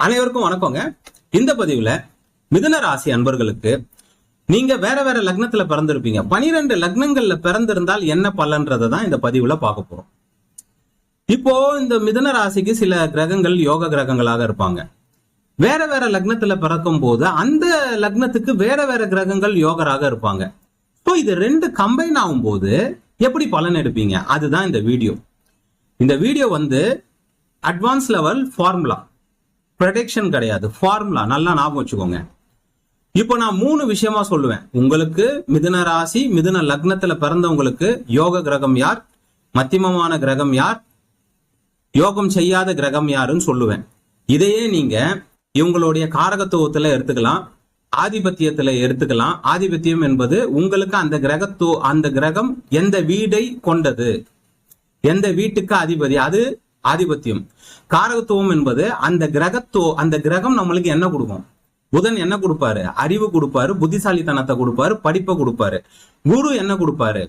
அனைவருக்கும் வணக்கங்க. இந்த பதிவுல மிதுன ராசி அன்பர்களுக்கு நீங்க வேற வேற லக்னத்துல பிறந்திருப்பீங்க. பனிரெண்டு லக்னங்கள்ல பிறந்திருந்தால் என்ன பலன்றதை தான் இந்த பதிவுல பார்க்க போறோம். இப்போ இந்த மிதுன ராசிக்கு சில கிரகங்கள் யோக கிரகங்களாக இருப்பாங்க. வேற வேற லக்னத்துல பிறக்கும் போது அந்த லக்னத்துக்கு வேற வேற கிரகங்கள் யோகராக இருப்பாங்க. ஸோ இது ரெண்டு கம்பைன் ஆகும்போது எப்படி பலன் எடுப்பீங்க? அதுதான் இந்த வீடியோ. இந்த வீடியோ வந்து அட்வான்ஸ் லெவல் ஃபார்முலா ப்ரொடெக்ஷன் கிடையாது. ஃபார்முலா நல்லா ஞாபகம் வச்சுக்கோங்க. இப்போ நான் மூணு விஷயமா சொல்லுவேன். உங்களுக்கு மிதுன ராசி மிதுன லக்னத்துல பிறந்தவங்களுக்கு யோக கிரகம் யார்? மத்தியமமான கிரகம் யார்? யோகம் செய்யாத கிரகம் யாருன்னு சொல்லுவேன். இதையே நீங்க இவங்களுடைய காரகத்துவத்துல எடுத்துக்கலாம். ஆதிபத்தியத்துல எடுத்துக்கலாம். ஆதிபத்தியம் என்பது உங்களுக்கு அந்த கிரகத்துவ அந்த கிரகம் எந்த வீடை கொண்டது? எந்த வீட்டுக்கு அதிபதி? அது ஆதிபத்தியம். காரகத்துவம் என்பது அந்த கிரகத்துவ அந்த கிரகம் நம்மளுக்கு என்ன கொடுக்கும்? புதன் என்ன கொடுப்பாரு? அறிவு கொடுப்பாரு புத்திசாலித்தனத்தை கொடுப்பாரு படிப்பை கொடுப்பாரு. குரு என்ன கொடுப்பாரு?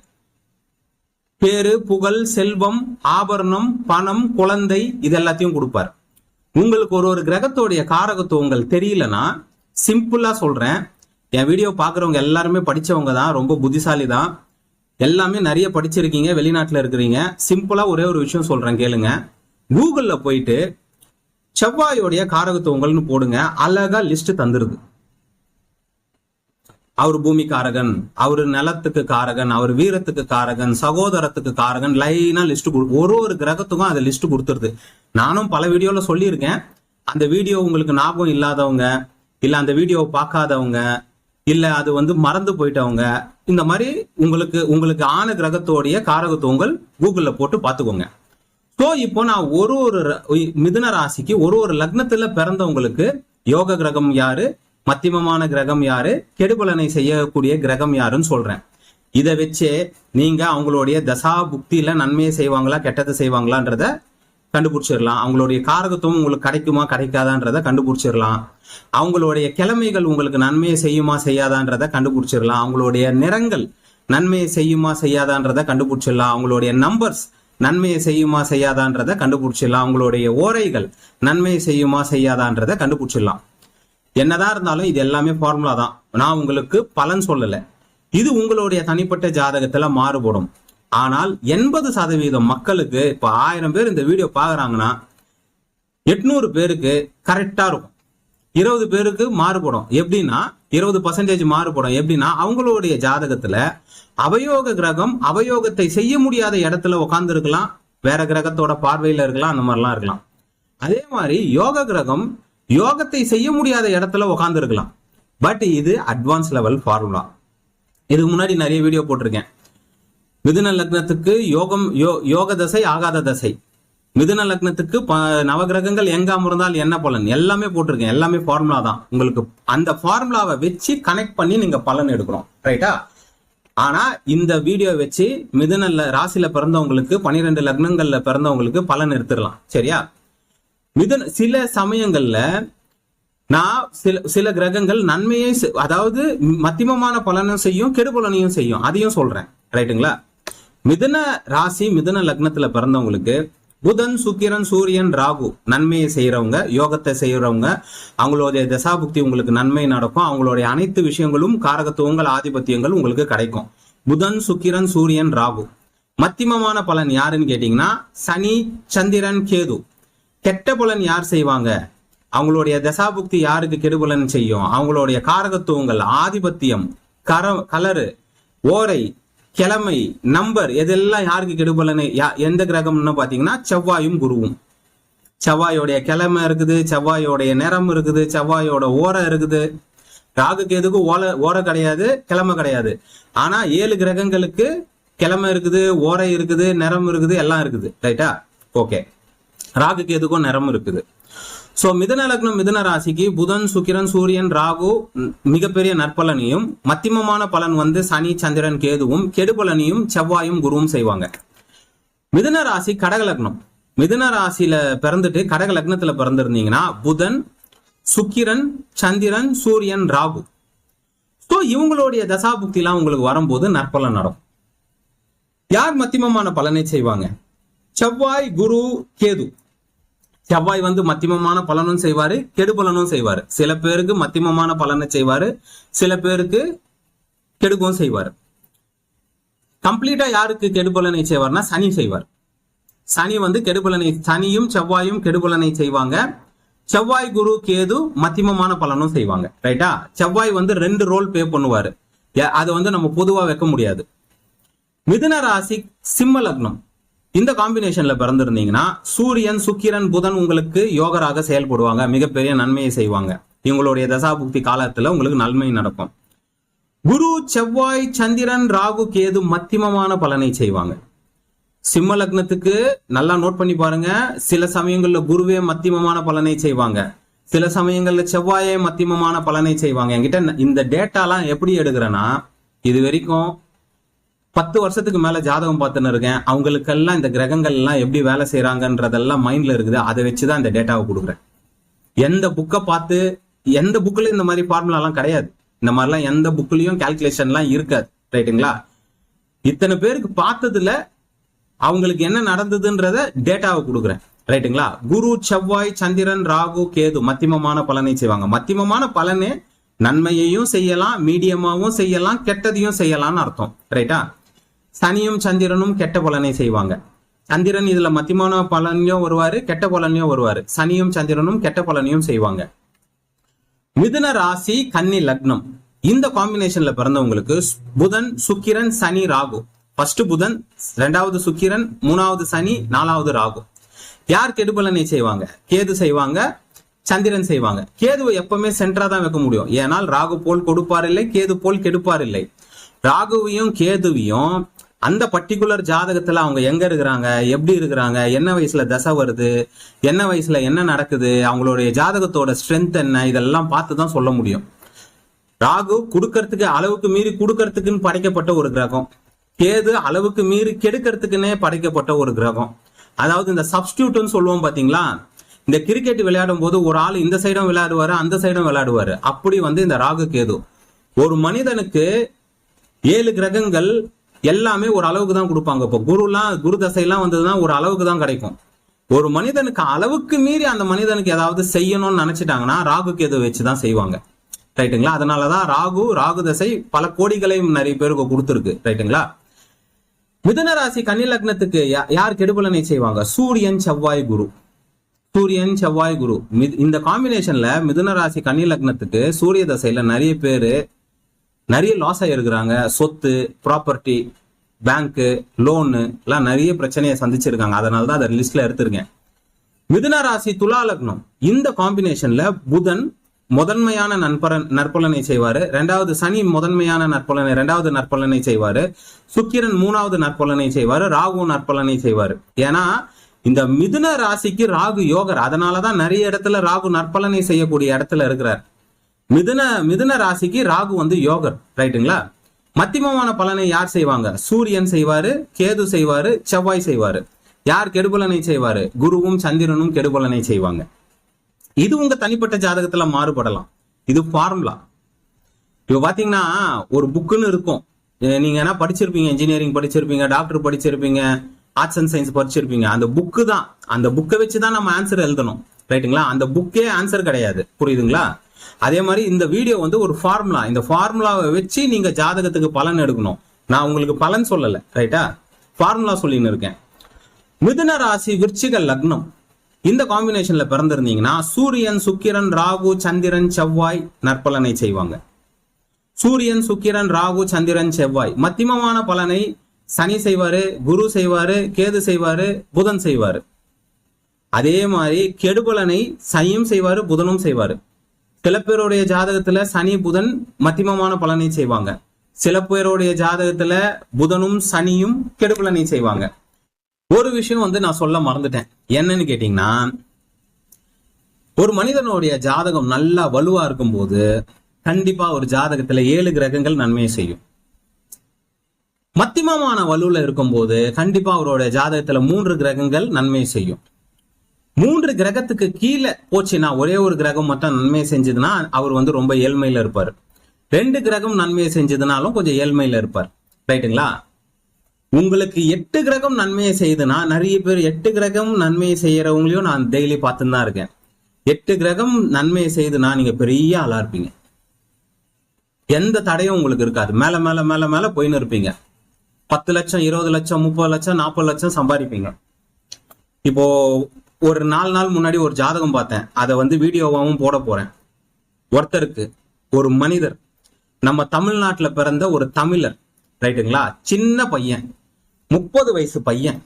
பேரு புகழ் செல்வம் ஆபரணம் பணம் குழந்தை இது எல்லாத்தையும் கொடுப்பாரு. உங்களுக்கு ஒரு ஒரு கிரகத்தோடைய காரகத்துவங்கள் தெரியலனா சிம்பிளா சொல்றேன். என் வீடியோ பாக்குறவங்க எல்லாருமே படிச்சவங்க தான் ரொம்ப புத்திசாலி தான். எல்லாமே நிறைய படிச்சிருக்கீங்க வெளிநாட்டுல இருக்கிறீங்க. சிம்பிளா ஒரே ஒரு விஷயம் சொல்றேன் கேளுங்க. கூகுளில் போயிட்டு செவ்வாயோடைய காரகத்துவங்கள்னு போடுங்க அழகா லிஸ்ட் தந்துருது. அவர் பூமி காரகன் அவர் நிலத்துக்கு காரகன் அவர் வீரத்துக்கு காரகன் சகோதரத்துக்கு காரகன் லைனா லிஸ்ட் ஒரு ஒரு கிரகத்துக்கும் அதை லிஸ்ட் கொடுத்துருது. நானும் பல வீடியோல சொல்லியிருக்கேன். அந்த வீடியோ உங்களுக்கு ஞாபகம் இல்லாதவங்க இல்ல அந்த வீடியோவை பார்க்காதவங்க இல்ல அது வந்து மறந்து போயிட்டவங்க இந்த மாதிரி உங்களுக்கு உங்களுக்கு ஆன கிரகத்தோடைய காரகத்துவங்கள் கூகுளில் போட்டு பார்த்துக்கோங்க. ஸோ இப்போ நான் ஒரு ஒரு மிதுன ராசிக்கு ஒரு ஒரு லக்னத்துல பிறந்தவங்களுக்கு யோக கிரகம் யாரு? மத்தியமமான கிரகம் யாரு? கெடுபலனை செய்யக்கூடிய கிரகம் யாருன்னு சொல்றேன். இதை வச்சே நீங்க அவங்களுடைய தசா புக்தியில நன்மையை செய்வாங்களா கெட்டதை செய்வாங்களான்றத கண்டுபிடிச்சிடலாம். அவங்களுடைய காரகத்துவம் உங்களுக்கு கிடைக்குமா கிடைக்காதான்றத கண்டுபிடிச்சிடலாம். அவங்களுடைய கிழமைகள் உங்களுக்கு நன்மையை செய்யுமா செய்யாதான்றத கண்டுபிடிச்சிடலாம். அவங்களுடைய நிறங்கள் நன்மையை செய்யுமா செய்யாதான்றத கண்டுபிடிச்சிடலாம். அவங்களுடைய நம்பர்ஸ் நன்மையை செய்யுமா செய்யாதான்றத கண்டுபிடிச்சிடலாம். அவங்களுடைய ஓரைகள் நன்மையை செய்யுமா செய்யாதான்றத கண்டுபிடிச்சிடலாம். என்னதான் இருந்தாலும் இது எல்லாமே ஃபார்முலா தான். நான் உங்களுக்கு பலன் சொல்லலை. இது உங்களுடைய தனிப்பட்ட ஜாதகத்துல மாறுபடும். ஆனால் எண்பது சதவீதம் மக்களுக்கு இப்ப ஆயிரம் பேர் இந்த வீடியோ பாக்குறாங்கன்னா எட்நூறு பேருக்கு கரெக்டா இருக்கும். இருபது பேருக்கு மாறுபடும். எப்படின்னா இருபது பர்சன்டேஜ் மாறுபடும். எப்படின்னா அவங்களுடைய ஜாதகத்துல அவயோக கிரகம் அவயோகத்தை செய்ய முடியாத இடத்துல உட்கார்ந்து இருக்கலாம் வேற கிரகத்தோட பார்வையில இருக்கலாம் அந்த மாதிரிலாம் இருக்கலாம். அதே மாதிரி யோக கிரகம் யோகத்தை செய்ய முடியாத இடத்துல உட்கார்ந்து இருக்கலாம் பட் இது அட்வான்ஸ் லெவல் ஃபார்முலா இதுக்கு முன்னாடி நிறைய வீடியோ போட்டிருக்கேன். மிதுன லக்னத்துக்கு யோகம் யோ- யோக தசை ஆகாத தசை. மிதுன லக்னத்துக்கு நவகிரகங்கள் எங்க அமர்ந்தால் என்ன பலன்? எல்லாமே போட்டிருக்கேன். எல்லாமே ஃபார்முலா தான். உங்களுக்கு அந்த ஃபார்முலாவை வச்சு கனெக்ட் பண்ணி நீங்க பலன் எடுக்கிறோம். ரைட்டா ஆனா இந்த வீடியோ வச்சு மிதுன ராசியில பிறந்தவங்களுக்கு பனிரெண்டு லக்னங்கள்ல பிறந்தவங்களுக்கு பலன் எடுத்துடலாம். சரியா? மிதுன சில சமயங்கள்ல நான் சில சில கிரகங்கள் நன்மையை செ- அதாவது மத்தியமமான பலனும் செய்யும் கெடுபலனையும் செய்யும். அதையும் சொல்றேன். ரைட்டுங்களா மிதுன ராசி மிதுன லக்னத்துல பிறந்தவங்களுக்கு புதன் சுக்கிரன் சூரியன் ராகு நன்மையை செய்யறவங்க யோகத்தை செய்யறவங்க அவங்களுடைய தசாபுக்தி உங்களுக்கு நன்மை நடக்கும். அவங்களுடைய அனைத்து விஷயங்களும் காரகத்துவங்கள் ஆதிபத்தியங்கள் உங்களுக்கு கிடைக்கும். புதன் சுக்கிரன் சூரியன் ராகு. மத்தியமமான பலன் யாருன்னு கேட்டீங்கன்னா சனி சந்திரன் கேது. கெட்ட பலன் யார் செய்வாங்க? அவங்களுடைய தசாபுக்தி யாருக்கு கெடுபலன் செய்யும்? அவங்களுடைய காரகத்துவங்கள் ஆதிபத்தியம் கர கலரு ஓரை கிழமை நம்பர் இதெல்லாம் யாருக்கு கெடுபலனை யா- எந்த கிரகம்னு பாத்தீங்கன்னா செவ்வாயும் குருவும். செவ்வாயோடைய கிழமை இருக்குது செவ்வாயோடைய நிறம் இருக்குது செவ்வாயோட ஓரம் இருக்குது. ராகுக்கு எதுக்கும் ஓலை ஓரம் கிடையாது கிழமை கிடையாது. ஆனா ஏழு கிரகங்களுக்கு கிழமை இருக்குது ஓரை இருக்குது நிறம் இருக்குது எல்லாம் இருக்குது. ரைட்டா? ஓகே. ராகுக்கு எதுக்கும் நிறம் இருக்குது. சோ மிதன லக்னம் மிதன ராசிக்கு புதன் சுக்கிரன் சூரியன் ராகு மிகப்பெரிய நற்பலனையும் மத்தியமமான பலன் வந்து சனி சந்திரன் கேதுவும் கெடுபலனையும் செவ்வாயும் குருவும் செய்வாங்க. மிதன ராசி கடக லக்னம். மிதன ராசியில பிறந்துட்டு கடக லக்னத்துல பிறந்திருந்தீங்கன்னா புதன் சுக்கிரன் சந்திரன் சூரியன் ராகு. ஸோ இவங்களுடைய தசாபுக்திலாம் உங்களுக்கு வரும்போது நற்பலன் நடக்கும். யார் மத்தியமமான பலனை செய்வாங்க? செவ்வாய் குரு கேது. செவ்வாய் வந்து மத்தியமமான பலனும் செய்வாரு கெடுபலனும் செய்வாரு. சில பேருக்கு மத்தியமமான பலனை செய்வாரு சில பேருக்கு கெடுக்கவும் செய்வார். கம்ப்ளீட்டா யாருக்கு கெடுபலனை செய்வார்னா சனி செய்வார். சனி வந்து கெடுபலனை சனியும் செவ்வாயும் கெடுபலனை செய்வாங்க. செவ்வாய் குரு கேது மத்தியமமான பலனும் செய்வாங்க. ரைட்டா செவ்வாய் வந்து ரெண்டு ரோல் பே பண்ணுவாரு. அதை வந்து நம்ம பொதுவா வைக்க முடியாது. மிதுன ராசி சிம்ம லக்னம். இந்த காம்பினேஷன்ல பிறந்திருந்தீங்கன்னா சூரியன் சுக்கிரன் புதன் உங்களுக்கு யோகராக செயல்படுவாங்க மிகப்பெரிய நன்மையை செய்வாங்க. இவங்களுடைய தசாபுக்தி காலத்துல உங்களுக்கு நன்மை நடக்கும். குரு செவ்வாய் சந்திரன் ராகு கேது மத்தியமமான பலனை செய்வாங்க. சிம்ம லக்னத்துக்கு நல்லா நோட் பண்ணி பாருங்க. சில சமயங்கள்ல குருவே மத்தியமமான பலனை செய்வாங்க. சில சமயங்கள்ல செவ்வாயே மத்தியமமான பலனை செய்வாங்க. என்கிட்ட இந்த டேட்டாலாம் எப்படி எடுக்கிறேன்னா இது வரைக்கும் பத்து வருஷத்துக்கு மேல ஜாதகம் பார்த்துன்னு இருக்கேன். அவங்களுக்கெல்லாம் இந்த கிரகங்கள் எல்லாம் எப்படி வேலை செய்யறாங்கன்றதெல்லாம் மைண்ட்ல இருக்குது. அதை வச்சுதான் இந்த டேட்டாவை கொடுக்குறேன். எந்த புக்கை பார்த்து எந்த புக்லயும் இந்த மாதிரி ஃபார்முலா எல்லாம் கிடையாது. இந்த மாதிரிலாம் எந்த புக்லயும் கால்குலேஷன்லாம் இருக்காது. ரைட்டுங்களா இத்தனை பேருக்கு பார்த்ததுல அவங்களுக்கு என்ன நடந்ததுன்றத டேட்டாவை கொடுக்குறேன். ரைட்டுங்களா குரு செவ்வாய் சந்திரன் ராகு கேது மத்தியமமான பலனை செய்வாங்க. மத்தியமமான பலனே நன்மையையும் செய்யலாம் மீடியமாவும் செய்யலாம் கெட்டதையும் செய்யலாம்னு அர்த்தம். ரைட்டா சனியும் சந்திரனும் கெட்ட பலனை செய்வாங்க. சந்திரன் இதுல மத்தியமான பலனையும் வருவாரு கெட்ட பலனையும் வருவாரு. சனியும் சந்திரனும் கெட்ட பலனையும் செய்வாங்க. மிதுன ராசி கன்னி லக்னம். இந்த காம்பினேஷன்ல பிறந்தவங்களுக்கு புதன் சுக்கிரன் சனி ராகு. ஃபர்ஸ்ட் புதன் ரெண்டாவது சுக்கிரன் மூணாவது சனி நாலாவது ராகு. யார் கெடுபலனை செய்வாங்க? கேது செய்வாங்க சந்திரன் செய்வாங்க. கேதுவை எப்பவுமே சென்டரா தான் வைக்க முடியும். ஏனால் ராகு போல் கொடுப்பார் இல்லை கேது போல் கெடுப்பார் இல்லை. ராகுவையும் கேதுவையும் அந்த பர்டிகுலர் ஜாதகத்துல அவங்க எங்க இருக்கிறாங்க எப்படி இருக்கிறாங்க என்ன வயசுல தசை வருது என்ன வயசுல என்ன நடக்குது அவங்களுடைய ஜாதகத்தோட ஸ்ட்ரென்த் என்ன இதெல்லாம் பார்த்து தான் சொல்ல முடியும். ராகு கொடுக்கறதுக்கு அளவுக்கு மீறி கொடுக்கறதுக்குன்னு படைக்கப்பட்ட ஒரு கிரகம். கேது அளவுக்கு மீறி கெடுக்கிறதுக்குன்னே படைக்கப்பட்ட ஒரு கிரகம். அதாவது இந்த சப்ஸ்டியூட்னு சொல்லுவோம் பாத்தீங்களா? இந்த கிரிக்கெட் விளையாடும் போது ஒரு ஆள் இந்த சைடும் விளையாடுவாரு அந்த சைடும் விளையாடுவாரு. அப்படி வந்து இந்த ராகு கேது. ஒரு மனிதனுக்கு ஏழு கிரகங்கள் எல்லாமே ஒரு அளவுக்கு தான் கொடுப்பாங்க. இப்போ குருலாம் குரு தசையெல்லாம் வந்ததுன்னா ஒரு அளவுக்கு தான் கிடைக்கும். ஒரு மனிதனுக்கு அளவுக்கு மீறி அந்த மனிதனுக்கு ஏதாவது செய்யணும்னு நினைச்சிட்டாங்கன்னா ராகு கேது வச்சு தான் செய்வாங்க. ரைட்டுங்களா? அதனாலதான் ராகு ராகு தசை பல கோடிகளையும் நிறைய பேருக்கு கொடுத்துருக்கு. ரைட்டுங்களா? மிதுன ராசி கன்னி லக்னத்துக்கு யா- யார் கெடுபலனை செய்வாங்க? சூரியன் செவ்வாய் குரு. சூரியன் செவ்வாய் குரு. இந்த காம்பினேஷன்ல மிதுன ராசி கன்னி லக்னத்துக்கு சூரிய தசையில நிறைய பேரு நிறைய லாஸ் ஆயிருக்கிறாங்க. சொத்து ப்ராப்பர்ட்டி பேங்க்கு லோனு எல்லாம் நிறைய பிரச்சனையை சந்திச்சிருக்காங்க. அதனால தான் அதை லிஸ்ட்ல எடுத்திருக்கேன். மிதுன ராசி துலா லக்னம். இந்த காம்பினேஷன்ல புதன் முதன்மையான நண்பரன் நற்பலனை செய்வாரு. ரெண்டாவது சனி முதன்மையான நற்பலனை ரெண்டாவது நற்பலனை செய்வாரு. சுக்கிரன் மூணாவது நற்பலனை செய்வாரு. ராகு நற்பலனை செய்வாரு. ஏன்னா இந்த மிதுன ராசிக்கு ராகு யோகர். அதனாலதான் நிறைய இடத்துல ராகு நற்பலனை செய்யக்கூடிய இடத்துல இருக்கிறார். மிதுன மிதுன ராசிக்கு ராகு வந்து யோகர் ரைட்டுங்களா மத்தியமமான பலனை யார் செய்வாங்க? சூரியன் செய்வாரு கேது செய்வாரு செவ்வாய் செய்வாரு. யார் கெடுபலனை செய்வாரு? குருவும் சந்திரனும் கெடுபலனை செய்வாங்க. இது உங்க தனிப்பட்ட ஜாதகத்துல மாறுபடலாம். இது ஃபார்முலா இப்போ பாத்தீங்கன்னா ஒரு புக்குன்னு இருக்கும். நீங்க என்ன படிச்சிருப்பீங்க? இன்ஜினியரிங் படிச்சிருப்பீங்க டாக்டர் படிச்சிருப்பீங்க ஆர்ட்ஸ் அண்ட் சயின்ஸ் படிச்சிருப்பீங்க. அந்த புக்கு தான். அந்த புக்கை வச்சு தான் நம்ம ஆன்சர் எழுதணும். ரைட்டுங்களா அந்த புக்கே ஆன்சர் கிடையாது. புரியுதுங்களா? அதே மாதிரி இந்த வீடியோ வந்து ஒரு ஃபார்முலா இந்த ஃபார்முலாவை வச்சு நீங்க ஜாதகத்துக்கு பலன் எடுக்கணும். நான் உங்களுக்கு பலன் சொல்லல ரைட்டா ஃபார்முலா சொல்லின்னு இருக்கேன். மிதுன ராசி விருச்சிக லக்னம். இந்த காம்பினேஷன்ல பிறந்திருந்தீங்கன்னா சூரியன் சுக்கிரன் ராகு சந்திரன் செவ்வாய் நற்பலனை செய்வாங்க. சூரியன் சுக்கிரன் ராகு சந்திரன் செவ்வாய் மத்தியமமான பலனை சனி செய்வாரு குரு செய்வாரு கேது செய்வாரு புதன் செய்வாரு. அதே மாதிரி கெடுபலனை சனியும் செய்வாரு புதனும் செய்வாரு. சில பேருடைய ஜாதகத்துல சனி புதன் மத்தியமமான பலனை செய்வாங்க. சில பேருடைய ஜாதகத்துல புதனும் சனியும் கெடுபலனை செய்வாங்க. ஒரு விஷயம் வந்து நான் சொல்ல மறந்துட்டேன். என்னன்னு கேட்டீங்கன்னா ஒரு மனிதனுடைய ஜாதகம் நல்லா வலுவா இருக்கும் போது கண்டிப்பா ஒரு ஜாதகத்துல ஏழு கிரகங்கள் நன்மையை செய்யும். மத்தியமமான வலுவில் இருக்கும்போது கண்டிப்பா அவருடைய ஜாதகத்துல மூன்று கிரகங்கள் நன்மை செய்யும். மூன்று கிரகத்துக்கு கீழே போச்சுன்னா ஒரே ஒரு கிரகம் மட்டும் நன்மை செஞ்சதுன்னா அவர் வந்து ரொம்ப ஏழ்மையில இருப்பார். ரெண்டு கிரகம் நன்மையை செஞ்சதுனாலும் கொஞ்சம் ஏழ்மையில இருப்பார். ரைட்டுங்களா? உங்களுக்கு எட்டு கிரகம் நன்மையை செய்யுதுன்னா நிறைய பேர் எட்டு கிரகம் நன்மையை செய்யறவங்களையும் நான் டெய்லி பார்த்துன்னு தான் இருக்கேன். எட்டு கிரகம் நன்மையை செய்யுதுன்னா நீங்க பெரிய ஆளா இருப்பீங்க. எந்த தடையும் உங்களுக்கு இருக்காது. மேல மேல மேல மேல போயின்னு இருப்பீங்க. பத்து லட்சம் இருபது லட்சம் முப்பது லட்சம் நாற்பது லட்சம் சம்பாதிப்பீங்க. இப்போ ஒரு நாலு நாள் முன்னாடி ஒரு ஜாதகம் பார்த்தேன். அதை வந்து வீடியோவாகவும் போட போறேன். ஒருத்தருக்கு ஒரு மனிதர் நம்ம தமிழ்நாட்டில் பிறந்த ஒரு தமிழர் ரைட்டுங்களா? சின்ன பையன் முப்பது வயசு பையன்.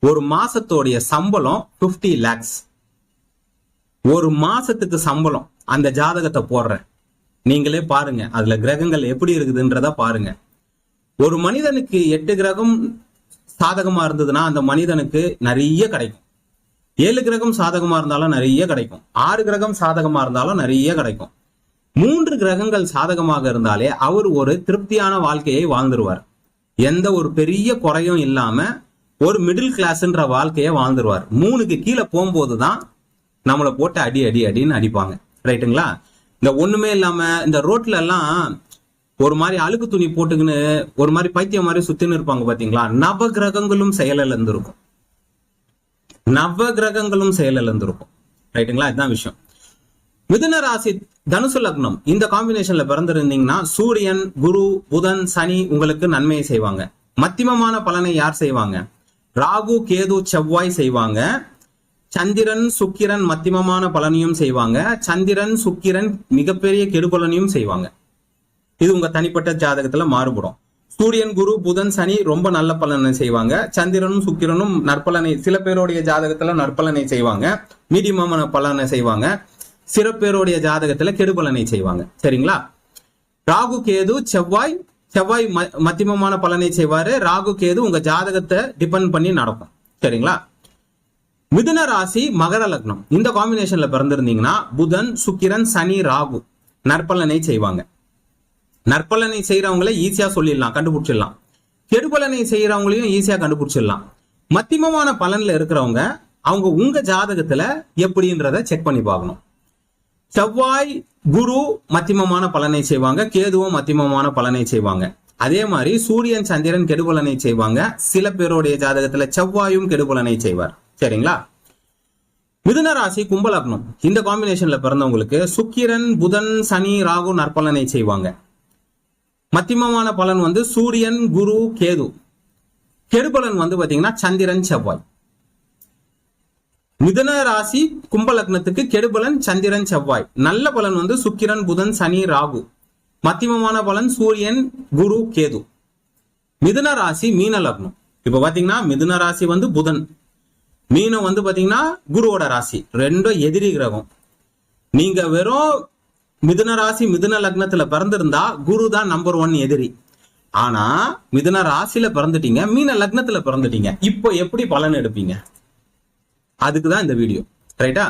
ஒரு மாசத்தோடைய சம்பளம் 50 லேக்ஸ் ஒரு மாசத்துக்கு சம்பளம். அந்த ஜாதகத்தை போடுறேன். நீங்களே பாருங்க. அதுல கிரகங்கள் எப்படி இருக்குதுன்றத பாருங்க. ஒரு மனிதனுக்கு எட்டு கிரகம் சாதகமா இருந்ததுன்னா அந்த மனிதனுக்கு நிறைய கிடைக்கும். ஏழு கிரகம் சாதகமா இருந்தாலும் நிறைய கிடைக்கும். ஆறு கிரகம் சாதகமா இருந்தாலும் நிறைய கிடைக்கும். மூன்று கிரகங்கள் சாதகமாக இருந்தாலே அவர் ஒரு திருப்தியான வாழ்க்கையை வாழ்ந்துருவார். எந்த ஒரு பெரிய குறையும் இல்லாம ஒரு மிடில் கிளாஸ்ன்ற வாழ்க்கையை வாழ்ந்துருவார். மூணுக்கு கீழே போகும்போது தான் நம்மளை போட்டு அடி அடி அடின்னு அடிப்பாங்க. ரைட்டுங்களா இந்த ஒண்ணுமே இல்லாம இந்த ரோட்ல எல்லாம் ஒரு மாதிரி அழுக்கு துணி போட்டுக்கின்னு ஒரு மாதிரி பைத்தியம் மாதிரி சுத்தின்னு இருப்பாங்க பாத்தீங்களா? நவ கிரகங்களும் செயலில் இருந்திருக்கும். நவ கிரகங்களும் செயலிழந்திருக்கும். ரைட்டுங்களா இதுதான் விஷயம். மிதுன ராசி தனுசு லக்னம். இந்த காம்பினேஷன்ல பிறந்திருந்தீங்கன்னா சூரியன் குரு புதன் சனி உங்களுக்கு நன்மையை செய்வாங்க. மத்தியமமான பலனை யார் செய்வாங்க? ராகு கேது செவ்வாய் செய்வாங்க. சந்திரன் சுக்கிரன் மத்தியமமான பலனையும் செய்வாங்க. சந்திரன் சுக்கிரன் மிகப்பெரிய கெடுபலனையும் செய்வாங்க. இது உங்க தனிப்பட்ட ஜாதகத்துல மாறுபடும். சூரியன் குரு புதன் சனி ரொம்ப நல்ல பலனை செய்வாங்க. சந்திரனும் சுக்கிரனும் நற்பலனை சில பேருடைய ஜாதகத்துல நற்பலனை செய்வாங்க. மீடியமான பலனை செய்வாங்க. சில பேருடைய ஜாதகத்துல கெடுபலனை செய்வாங்க. சரிங்களா? ராகு கேது செவ்வாய் செவ்வாய் ம- மத்தியமமான பலனை செய்வாரு. ராகு கேது உங்க ஜாதகத்தை டிபெண்ட் பண்ணி நடக்கும். சரிங்களா? மிதுன ராசி மகர லக்னம். இந்த காம்பினேஷன்ல பிறந்திருந்தீங்கன்னா புதன் சுக்கிரன் சனி ராகு நற்பலனை செய்வாங்க. நற்பலனை செய்கிறவங்கள ஈஸியா சொல்லிடலாம் கண்டுபிடிச்சிடலாம். கெடுபலனை செய்யறவங்களையும் ஈஸியா கண்டுபிடிச்சிடலாம். மத்தியமமான பலன்ல இருக்கிறவங்க அவங்க உங்க ஜாதகத்துல எப்படின்றத செக் பண்ணி பார்க்கணும். செவ்வாய் குரு மத்தியமமான பலனை செய்வாங்க கேதுவும் மத்தியமமான பலனை செய்வாங்க. அதே மாதிரி சூரியன் சந்திரன் கெடுபலனை செய்வாங்க. சில பேருடைய ஜாதகத்துல செவ்வாயும் கெடுபலனை செய்வார். சரிங்களா? மிதுன ராசி கும்பலக்னம் இந்த காம்பினேஷன்ல பிறந்தவங்களுக்கு சுக்கிரன் புதன் சனி ராகு நற்பலனை செய்வாங்க. மத்தியமமான பலன் வந்து சூரியன் குரு கேது. கெடுபலன் வந்து பாத்தீங்கன்னா சந்திரன் செவ்வாய். மிதுன ராசி கும்ப லக்னத்துக்கு கெடுபலன் சந்திரன் செவ்வாய். நல்ல பலன் வந்து சுக்கிரன் புதன் சனி ராகு. மத்தியமமான பலன் சூரியன் குரு கேது. மிதுன ராசி மீன லக்னம். இப்ப பாத்தீங்கன்னா மிதுன ராசி வந்து புதன். மீனம் வந்து பாத்தீங்கன்னா குருவோட ராசி. ரெண்டும் எதிரி கிரகம். நீங்க வெறும் மிதுன ராசி மிதுன லக்னத்துல பிறந்திருந்தா குரு தான் நம்பர் ஒன் எதிரி. ஆனா மிதுன ராசியில பிறந்துட்டீங்க மீன லக்னத்துல பிறந்துட்டீங்க. இப்போ எப்படி பலன் எடுப்பீங்க? அதுக்கு தான் இந்த வீடியோ. ரைட்டா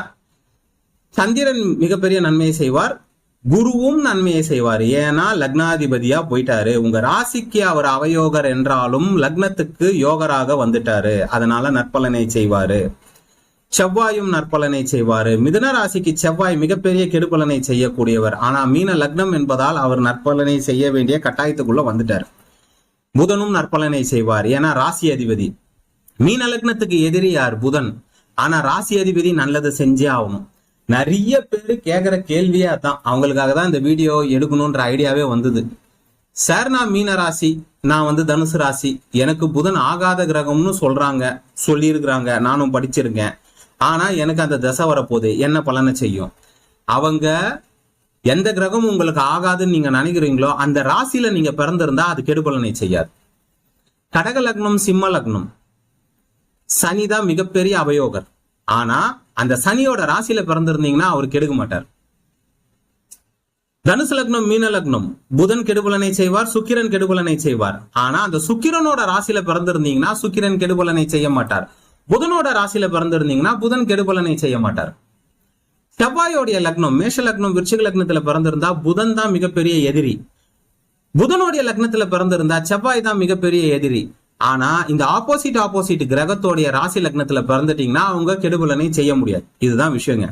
சந்திரன் மிகப்பெரிய நன்மையை செய்வார். குருவும் நன்மையை செய்வார். ஏன்னா லக்னாதிபதியா போயிட்டாரு. உங்க ராசிக்கு அவர் அவயோகர் என்றாலும் லக்னத்துக்கு யோகராக வந்துட்டாரு. அதனால நற்பலனை செய்வாரு. செவ்வாயும் நற்பலனை செய்வார். மிதுன ராசிக்கு செவ்வாய் மிகப்பெரிய கெடுபலனை செய்யக்கூடியவர். ஆனா மீன லக்னம் என்பதால் அவர் நற்பலனை செய்ய வேண்டிய கட்டாயத்துக்குள்ள வந்துட்டார். புதனும் நற்பலனை செய்வார். ஏன்னா ராசி அதிபதி. மீன லக்னத்துக்கு எதிரி யார்? புதன். ஆனா ராசி அதிபதி நல்லதை செஞ்சே ஆகணும். நிறைய பேர் கேட்குற கேள்வியே அதான். அவங்களுக்காக தான் இந்த வீடியோ எடுக்கணும்ன்ற ஐடியாவே வந்தது. சார் நான் மீன ராசி. நான் வந்து தனுசு ராசி. எனக்கு புதன் ஆகாத கிரகம்னு சொல்றாங்க. சொல்லியிருக்கிறாங்க. நானும் படிச்சிருக்கேன். ஆனா எனக்கு அந்த தசை வரப்போகுது. என்ன பலனை செய்யும்? அவங்க எந்த கிரகம் உங்களுக்கு ஆகாதுன்னு நீங்க நினைக்கிறீங்களோ அந்த ராசியில நீங்க பிறந்திருந்தா அது கெடுபலனை செய்யாது. கடக லக்னம் சிம்ம லக்னம். சனி தான் மிகப்பெரிய அபயோகர். ஆனா அந்த சனியோட ராசியில பிறந்திருந்தீங்கன்னா அவர் கெடுக்க மாட்டார். தனுசு லக்னம் மீன லக்னம். புதன் கெடுபலனை செய்வார் சுக்கிரன் கெடுபலனை செய்வார். ஆனா அந்த சுக்கிரனோட ராசியில பிறந்திருந்தீங்கன்னா சுக்கிரன் கெடுபலனை செய்ய மாட்டார். புதனோட ராசியில பிறந்திருந்தீங்கன்னா புதன் கெடுபலனை செய்ய மாட்டார். செவ்வாயோடைய லக்னம் மேஷ லக்னம் விருச்சிக லக்னத்துல பிறந்திருந்தா புதன் தான் மிகப்பெரிய எதிரி. புதனுடைய லக்னத்துல பிறந்திருந்தா செவ்வாய் தான் மிகப்பெரிய எதிரி. ஆனா இந்த ஆப்போசிட் ஆப்போசிட் கிரகத்தோடைய ராசி லக்னத்துல பிறந்துட்டீங்கன்னா அவங்க கெடுபலனை செய்ய முடியாது. இதுதான் விஷயங்க.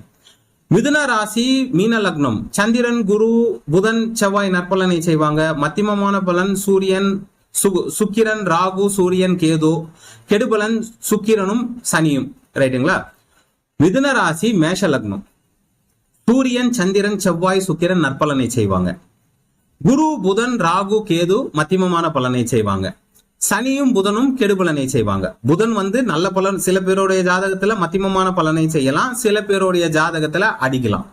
மிதுன ராசி மீன லக்னம். சந்திரன் குரு புதன் செவ்வாய் நற்பலனை செய்வாங்க. மத்தியமமான பலன் சூரியன் சுக்கிரன் ராகு சூரியன் கேது கெடுபலன் சுக்கிரனும் சனியும். ரைட்டுங்களா? மிதுன ராசி மேஷ லக்னம். சூரியன் சந்திரன் செவ்வாய் சுக்கிரன் நற்பலனை செய்வாங்க. குரு புதன் ராகு கேது மத்தியமமான பலனை செய்வாங்க. சனியும் புதனும் கெடுபலனை செய்வாங்க. புதன் வந்து நல்ல பலன் சில பேருடைய ஜாதகத்துல மத்தியமமான பலனை செய்யலாம் சில பேருடைய ஜாதகத்துல அடிக்கலாம்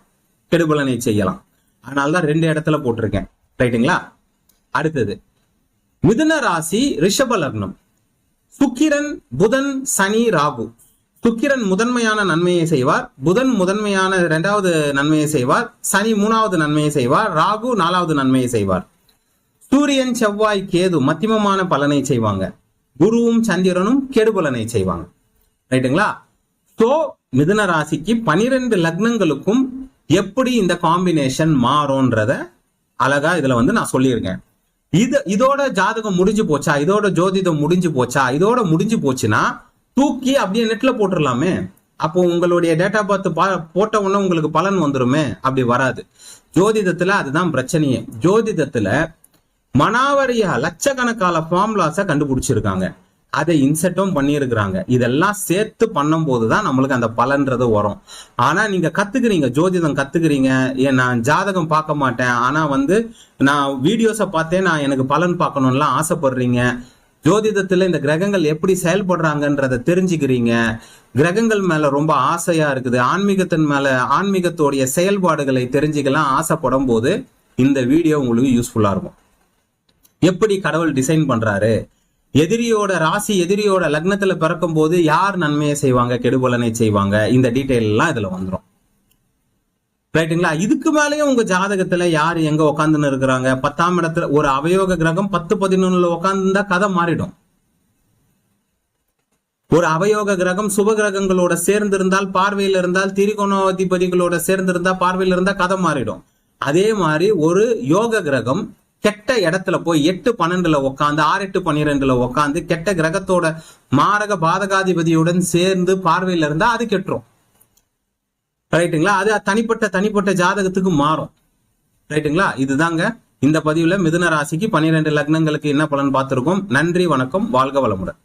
கெடுபலனை செய்யலாம். அதனால தான் ரெண்டு இடத்துல போட்டிருக்கேன். ரைட்டுங்களா? அடுத்தது மிதுன ராசி ரிஷப லக்னம். சுக்கிரன் புதன் சனி ராகு. சுக்கிரன் முதன்மையான நன்மையை செய்வார். புதன் முதன்மையான இரண்டாவது நன்மையை செய்வார். சனி மூணாவது நன்மையை செய்வார். ராகு நாலாவது நன்மையை செய்வார். சூரியன் செவ்வாய் கேது மத்தியமமான பலனை செய்வாங்க. குருவும் சந்திரனும் கெடுபலனை செய்வாங்க. ரைட்டுங்களா? சோ மிதுன ராசிக்கு பனிரெண்டு லக்னங்களுக்கும் எப்படி இந்த காம்பினேஷன் மாறும்ன்றத அழகா இதுல வந்து நான் சொல்லியிருக்கேன். இது இதோட ஜாதகம் முடிஞ்சு போச்சா? இதோட ஜோதிடம் முடிஞ்சு போச்சா? இதோட முடிஞ்சு போச்சுன்னா தூக்கி அப்படியே நெட்ல போட்டுடலாமே அப்போ உங்களுடைய டேட்டா பார்த்து போட்ட உடனே உங்களுக்கு பலன் வந்துருமே. அப்படி வராது. ஜோதிடத்துல அதுதான் பிரச்சனையே. ஜோதிடத்துல மனாவரியா லட்சக்கணக்கான ஃபார்முலாஸை கண்டுபிடிச்சிருக்காங்க. அதை இன்செர்ட்டும் பண்ணியிருக்கிறாங்க. இதெல்லாம் சேர்த்து பண்ணும்போது தான் நம்மளுக்கு அந்த பலன்றது வரும். ஆனால் நீங்கள் கற்றுக்குறீங்க ஜோதிடம் கற்றுக்குறீங்க ஏன் நான் ஜாதகம் பார்க்க மாட்டேன். ஆனால் வந்து நான் வீடியோஸை பார்த்தே நான் எனக்கு பலன் பார்க்கணும்லாம் ஆசைப்படுறீங்க. ஜோதிடத்தில் இந்த கிரகங்கள் எப்படி செயல்படுறாங்கன்றத தெரிஞ்சுக்கிறீங்க. கிரகங்கள் மேல ரொம்ப ஆசையா இருக்குது. ஆன்மீகத்தின் மேல ஆன்மீகத்தோடைய செயல்பாடுகளை தெரிஞ்சுக்கலாம் ஆசைப்படும் போது இந்த வீடியோ உங்களுக்கு யூஸ்ஃபுல்லா இருக்கும். எப்படி கடவுள் டிசைன் பண்றாரு? எதிரியோட ராசி எதிரியோட லக்னத்துல பிறக்கும் போது யார் நன்மையை செய்வாங்க கெடுபலனை செய்வாங்க? இந்த டீட்டெயில் எல்லாம் இதுல வந்துரும். ரைட்டுங்களா இதுக்கு மேலேயும் உங்க ஜாதகத்துல யார் எங்க உட்காந்துன்னு இருக்கிறாங்க? பத்தாம் இடத்துல ஒரு அவயோக கிரகம் பத்து பதினொன்னுல உட்காந்துருந்தா கதை மாறிடும். ஒரு அவயோக கிரகம் சுப கிரகங்களோட சேர்ந்து இருந்தால் பார்வையில் இருந்தால் திரிகோணாதிபதிகளோட சேர்ந்து இருந்தால் பார்வையில் இருந்தா கதை மாறிடும். அதே மாதிரி ஒரு யோக கிரகம் கெட்ட இடத்துல போய் எட்டு பன்னெண்டுல உட்காந்து ஆறு எட்டு பன்னிரெண்டுல உட்காந்து கெட்ட கிரகத்தோட மாரக பாதகாதிபதியுடன் சேர்ந்து பார்வையில இருந்தா அது கெட்டுரும். ரைட்டுங்களா? அது தனிப்பட்ட தனிப்பட்ட ஜாதகத்துக்கு மாறும். ரைட்டுங்களா? இதுதாங்க இந்த பதிவுல மிதுன ராசிக்கு பன்னிரெண்டு லக்னங்களுக்கு என்ன பலன் பார்த்திருக்கோம்? நன்றி வணக்கம் வாழ்க வளமுடன்.